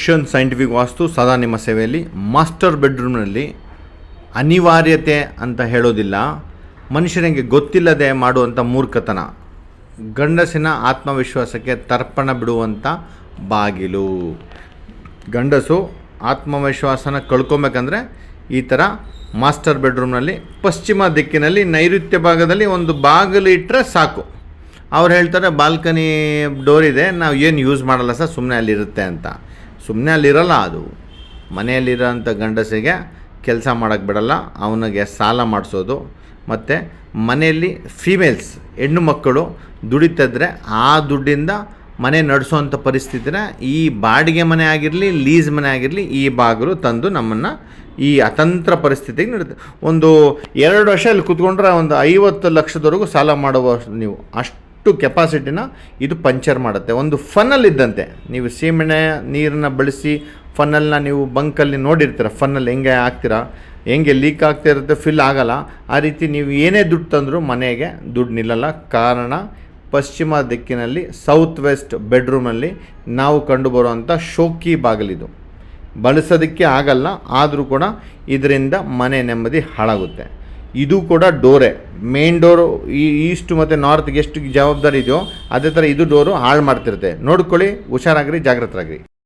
Mission scientific ವಾಸ್ತು ಸದಾ ನಿಮ್ಮ ಸೇವೆಯಲ್ಲಿ ಮಾಸ್ಟರ್ ಬೆಡ್ರೂಮ್ನಲ್ಲಿ ಅನಿವಾರ್ಯತೆ ಅಂತ ಹೇಳೋದಿಲ್ಲ. ಮನುಷ್ಯನಿಗೆ ಗೊತ್ತಿಲ್ಲದೆ ಮಾಡುವಂಥ ಮೂರ್ಖತನ. ಗಂಡಸಿನ ಆತ್ಮವಿಶ್ವಾಸಕ್ಕೆ ತರ್ಪಣ ಬಿಡುವಂಥ ಬಾಗಿಲು. ಗಂಡಸು ಆತ್ಮವಿಶ್ವಾಸನ ಕಳ್ಕೊಬೇಕಂದ್ರೆ ಈ ಥರ ಮಾಸ್ಟರ್ ಬೆಡ್ರೂಮ್ನಲ್ಲಿ ಪಶ್ಚಿಮ ದಿಕ್ಕಿನಲ್ಲಿ ನೈಋತ್ಯ ಭಾಗದಲ್ಲಿ ಒಂದು ಬಾಗಿಲು ಇಟ್ಟರೆ ಸಾಕು. ಅವ್ರು ಹೇಳ್ತಾರೆ, ಬಾಲ್ಕನಿ ಡೋರ್ ಇದೆ, ನಾವು ಏನು ಯೂಸ್ ಮಾಡಲ್ಲ ಸರ್ ಸುಮ್ಮನೆ ಅಲ್ಲಿರುತ್ತೆ ಅಂತ. ಸುಮ್ಮನೆ ಅಲ್ಲಿರಲ್ಲ ಅದು. ಮನೆಯಲ್ಲಿರೋಂಥ ಗಂಡಸಿಗೆ ಕೆಲಸ ಮಾಡೋಕ್ಕೆ ಬಿಡಲ್ಲ, ಅವನಿಗೆ ಸಾಲ ಮಾಡಿಸೋದು. ಮತ್ತು ಮನೆಯಲ್ಲಿ ಫೀಮೇಲ್ಸ್ ಹೆಣ್ಣು ಮಕ್ಕಳು ದುಡಿತಿದ್ರೆ ಆ ದುಡ್ಡಿಂದ ಮನೆ ನಡೆಸೋವಂಥ ಪರಿಸ್ಥಿತಿನ ಈ ಬಾಡಿಗೆ ಮನೆ ಆಗಿರಲಿ ಲೀಸ್ ಮನೆ ಆಗಿರಲಿ, ಈ ಬಾಗಿಲು ತಂದು ನಮ್ಮನ್ನು ಈ ಅತಂತ್ರ ಪರಿಸ್ಥಿತಿಗೆ ನಡೀತದೆ ಒಂದು ಎರಡು ವರ್ಷ ಅಲ್ಲಿ ಕೂತ್ಕೊಂಡ್ರೆ ಒಂದು ಐವತ್ತು ಲಕ್ಷದವರೆಗೂ ಸಾಲ ಮಾಡುವ ನೀವು. ಅಷ್ಟು ಕೆಪಾಸಿಟಿನ ಇದು ಪಂಚರ್ ಮಾಡುತ್ತೆ. ಒಂದು ಫನ್ನಲ್ ಇದ್ದಂತೆ. ನೀವು ಸೀಮೆಣ್ಣೆ ನೀರನ್ನ ಬಳಸಿ ಫನ್ನಲ್ನ ನೀವು ಬಂಕಲ್ಲಿ ನೋಡಿರ್ತೀರ. ಫನ್ನಲ್ ಹೆಂಗೆ ಹಾಕ್ತೀರಾ, ಹೆಂಗೆ ಲೀಕ್ ಆಗ್ತಾ ಇರುತ್ತೆ, ಫಿಲ್ ಆಗಲ್ಲ. ಆ ರೀತಿ ನೀವು ಏನೇ ದುಡ್ಡು ತಂದರೂ ಮನೆಗೆ ದುಡ್ಡು ನಿಲ್ಲಲ್ಲ. ಕಾರಣ ಪಶ್ಚಿಮ ದಿಕ್ಕಿನಲ್ಲಿ ಸೌತ್ ವೆಸ್ಟ್ ಬೆಡ್ರೂಮಲ್ಲಿ ನಾವು ಕಂಡುಬರುವಂಥ ಶೋಕಿ ಬಾಗಿಲಿದು. ಬಳಸೋದಕ್ಕೆ ಆಗಲ್ಲ, ಆದರೂ ಕೂಡ ಇದರಿಂದ ಮನೆ ನೆಮ್ಮದಿ ಹಾಳಾಗುತ್ತೆ. ಇದು ಕೂಡ ಡೋರೆ. ಮೇನ್ ಡೋರು ಈಸ್ಟ್ ಮತ್ತು ನಾರ್ತ್ಗೆ ಎಷ್ಟು ಜವಾಬ್ದಾರಿ ಇದೆಯೋ ಅದೇ ಥರ ಇದು ಡೋರು ಹಾಳು ಮಾಡ್ತಿರುತ್ತೆ. ನೋಡ್ಕೊಳ್ಳಿ, ಹುಷಾರಾಗ್ರಿ, ಜಾಗ್ರತರಾಗ್ರಿ.